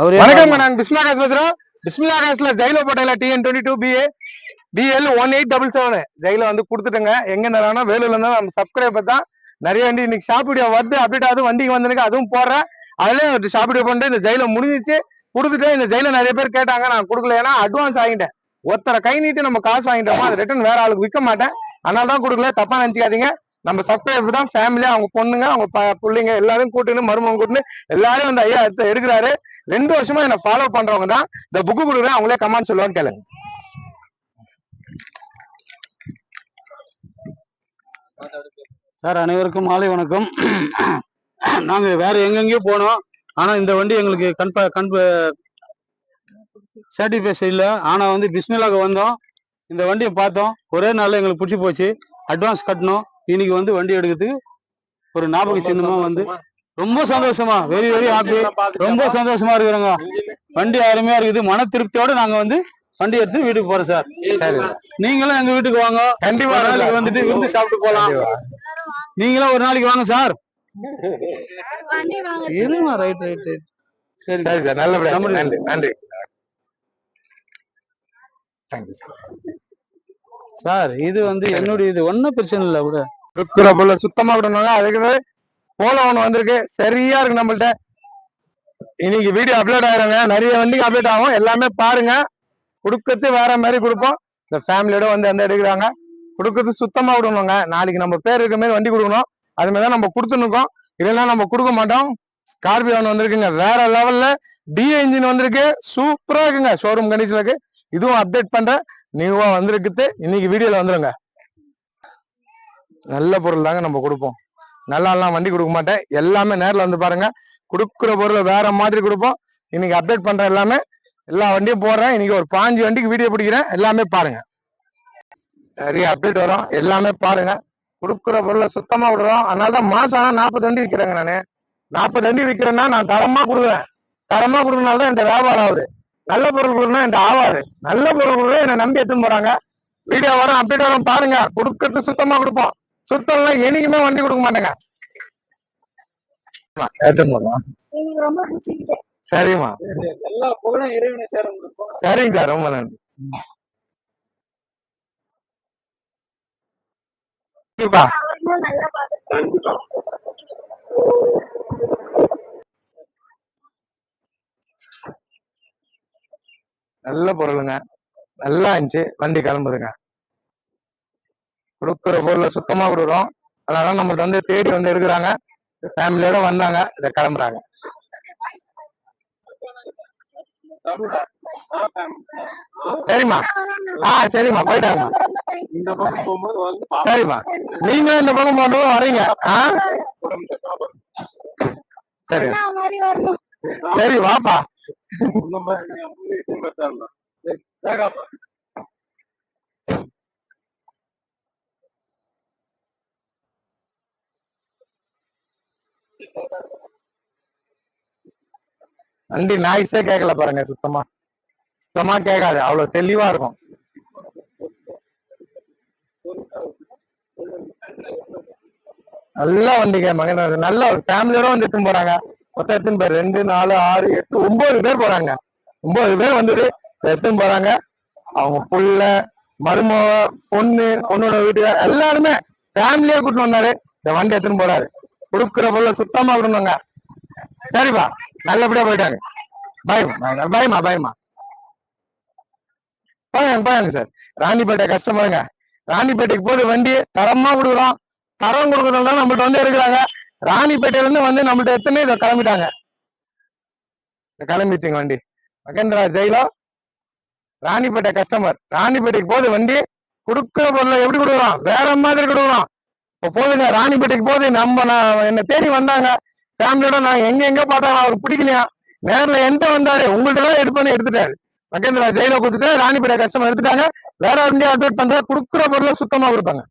அவரே வணக்கம் நான் பிஸ்மிலா காஸ் பேசுறோம். பிஸ்மிலா காஸ்ல ஜெயில போட்டல TN twenty two BA BL one eight double seven ஜெயில வந்து கொடுத்துட்டுங்க. எங்க நேரம் வேலூர்ல இருந்தா நம்ம சப்ஸ்கிரைபர் தான். நிறைய வண்டி இன்னைக்கு ஷாப் வீடியோ வருது அப்டேட் ஆகுது வண்டிக்கு வந்திருக்கு அதுவும் போடுறேன். ஒரு ஷாப் வீடியோ பண்ணிட்டு இந்த ஜெயில முடிஞ்சிச்சு. கொடுத்துட்டு இந்த ஜெயில நிறைய பேர் கேட்டாங்க நான் கொடுக்கல. ஏன்னா அட்வான்ஸ் ஆகிட்டேன் ஒருத்தரை கை நீட்டி நம்ம காசு வாங்கிட்டோமோ அது ரிட்டர்ன் வேற ஆளுக்கு விற்க மாட்டேன். அதனால தான் கொடுக்கல. தப்பா நினைச்சுக்காதீங்க. நம்ம சப்ஸ்கிரைபர் தான் ஃபேமிலியா அவங்க பொண்ணுங்க அவங்க ப- பிள்ளைங்க எல்லாரும் கூட்டுன்னு மருமகம் கூட்டுன்னு எல்லாரும் வந்து ஐயா எடுத்து எடுக்கிறாரு. ரெண்டு வருஷமா என்ன ஃபாலோ பண்றவங்க தான். இந்த புக்கு கொடுக்குறேன் அவங்களே கமெண்ட் சொல்லுவாங்க கேளுங்க. சார் அனைவருக்கும் மாலை வணக்கம். நாங்க வேற எங்கெங்கேயோ போனோம். ஆனா இந்த வண்டி எங்களுக்கு கண்ப கண் சாட்டிஸ்ஃபேஸ் இல்லை ஆனா வந்து பிஸ்மிலாக்கு வந்தோம். இந்த வண்டியை பார்த்தோம். ஒரே நாள்ல எங்களுக்கு பிடிச்சி போச்சு. அட்வான்ஸ் கட்டணும் இன்னைக்கு வந்து வண்டி எடுக்கிறதுக்கு ஒரு ஞாபக சின்னமா வந்து ரொம்ப சந்தோஷமா. வெரி வெரி ஹாப்பி ரொம்ப சந்தோஷமா இருக்கிறோங்க. வண்டி அருமையா இருக்குது. மன திருப்தியோட நாங்க வந்து வண்டி எடுத்து வீட்டுக்கு போறோம் சார். நீங்களும் எங்க வீட்டுக்கு வாங்க. கண்டிப்பா ஒரு நாளைக்கு வந்துட்டு விருந்து சாப்பிட்டு போலாம். நீங்களும் ஒரு நாளைக்கு வாங்க சார். இருமா? Right right right. சரி. சரி சார். நல்லபடியா நன்றி. நன்றி. சார் சார் இது வந்து என்னுடைய இது ஒன்றும் பிரச்சனை இல்லை விட இருக்கிற பொருளை சுத்தமா விடணுங்க அதுக்கு போல ஒண்ணு வந்திருக்கு. சரியா இருக்கு நம்மள்ட்ட. இன்னைக்கு வீடியோ அப்லோட் ஆயிருங்க. நிறைய வண்டிக்கு அப்டேட் ஆகும். எல்லாமே பாருங்க. கொடுக்கறது வேற மாதிரி கொடுப்போம். இந்த ஃபேமிலியோட வந்து அந்த எடுக்கிறாங்க. கொடுக்கறது சுத்தமா விடணுங்க. நாளைக்கு நம்ம பேர் இருக்க மாதிரி வண்டி கொடுக்கணும். அது மாதிரி தான் நம்ம கொடுத்துருக்கோம் இல்லைன்னா நம்ம கொடுக்க மாட்டோம். ஸ்கார்பியோ ஒன்று வந்திருக்குங்க. வேற லெவல்ல டி இன்ஜின் வந்திருக்கு. சூப்பரா இருக்குங்க. ஷோரூம் கண்டிஷன்ல இருக்கு இதுவும் அப்டேட் பண்றேன். நியூவா வந்திருக்குது. இன்னைக்கு வீடியோல வந்துருங்க. நல்ல பொருள் தாங்க நம்ம கொடுப்போம். நல்லாலாம் வண்டி கொடுக்க மாட்டேன். எல்லாமே நேரில் வந்து பாருங்க. கொடுக்குற பொருளை வேற மாதிரி கொடுப்போம். இன்னைக்கு அப்டேட் பண்ற எல்லாமே எல்லா வண்டியும் போடுறேன். இன்னைக்கு ஒரு பாஞ்சு வண்டிக்கு வீடியோ பிடிக்கிறேன். எல்லாமே பாருங்க. நிறைய அப்டேட் வரும். எல்லாமே பாருங்க. கொடுக்குற பொருளை சுத்தமா விடுறோம். அதனால தான் மாசம் ஆனா நாற்பது வண்டி விற்கிறேங்க நானு. நாற்பது வண்டி விற்கிறேன்னா நான் தரமா கொடுக்குறேன் தரமா கொடுக்கறனால தான் இந்த வியாபாரம் ஆகுது. நல்ல பொருள் கொடுக்கணும் என்கிட்ட ஆகாது. நல்ல பொருள் கொடுக்க என்னை நம்பி எடுத்துன்னு போறாங்க. வீடியோ வரும் அப்டேட் வரும் பாருங்க. கொடுக்கறது சுத்தமா கொடுப்போம். சுத்தம்லாம் என்னைக்குமே வண்டி கொடுக்க மாட்டேங்க. சரிம்மா. எல்லா புகழும் இறைவனை சேர சரிங்க ரொம்ப நன்றி. நல்ல பொருளுங்க. நல்லா இருந்துச்சு. வண்டி கிளம்புதுங்க. கொடுக்குற பொருளை சுத்தமா கொடுக்குறோம். அதனால நம்மள்ட்ட வந்து தேடி வந்து எடுக்கிறாங்க. ஃபேமிலியோட வந்தாங்க. இதை கிளம்புறாங்க. சரிம்மா. ஆ சரிம்மா. போயிட்டாங்க. சரிம்மா. நீங்களும் இந்த பக்கம் போட்டு வரீங்க. ஆ? சரி. சரி வாப்பா. வண்டி நாய்ஸே கேட்கல பாருங்க சுத்தமா. சுத்தமா கேட்காது அவ்வளவு தெளிவா இருக்கும். நல்லா வண்டி மகன் நல்ல ஒரு ஃபேமிலியோட வந்து எடுத்துன்னு போறாங்க. மொத்தம் எத்தனை பேர் ரெண்டு நாலு ஆறு எட்டு ஒன்பது பேர் போறாங்க. ஒன்பது பேர் வந்துட்டு எடுத்துன்னு போறாங்க. அவங்க புள்ள மரும பொண்ணு பொண்ணோட வீட்டு எல்லாருமே ஃபேமிலியா கூட்டிட்டு வந்தாரு. இந்த வண்டி எடுத்துன்னு போறாரு. கொடுக்குற பொருளை சுத்தமா விடணுங்க. சரிப்பா நல்லபடியா போயிட்டாங்க பயமா பயமா பயமா. பாருங்க பாருங்க சார். ராணிப்பேட்டை கஸ்டமருங்க ராணிப்பேட்டைக்கு போது வண்டி தரமா கொடுக்குறோம். தரம் கொடுக்கறதுனால நம்மள்ட்ட வந்து இருக்கிறாங்க ராணிப்பேட்டையில இருந்து வந்து நம்மள்ட்ட எத்தனை இதை கிளம்பிட்டாங்க. கிளம்பிச்சுங்க வண்டி. மகேந்திரா ஜெயிலோ. ராணிப்பேட்டை கஸ்டமர். ராணிப்பேட்டைக்கு போகுது வண்டி கொடுக்குற பொருளை எப்படி கொடுக்குறோம்? வேற மாதிரி கொடுக்குறோம். போதுங்க ராணிப்பேட்டைக்கு போது நம்ம நான் என்னை தேடி வந்தாங்க. ஃபேமிலியோட நான் எங்க எங்க பார்த்தாங்க அவருக்கு பிடிக்கலையா? நேர்ல எந்த வந்தாரு. உங்கள்கிட்ட தான் எடுப்பேன்னு எடுத்துட்டாரு. மகேந்திரா ஜெயில கொடுத்துட்டு ராணிப்பேட்டை கஷ்டமா எடுத்துட்டாங்க. வேற வண்டியை அப்டேட் பண்ற கொடுக்குற பொருளை சுத்தமா கொடுப்பாங்க.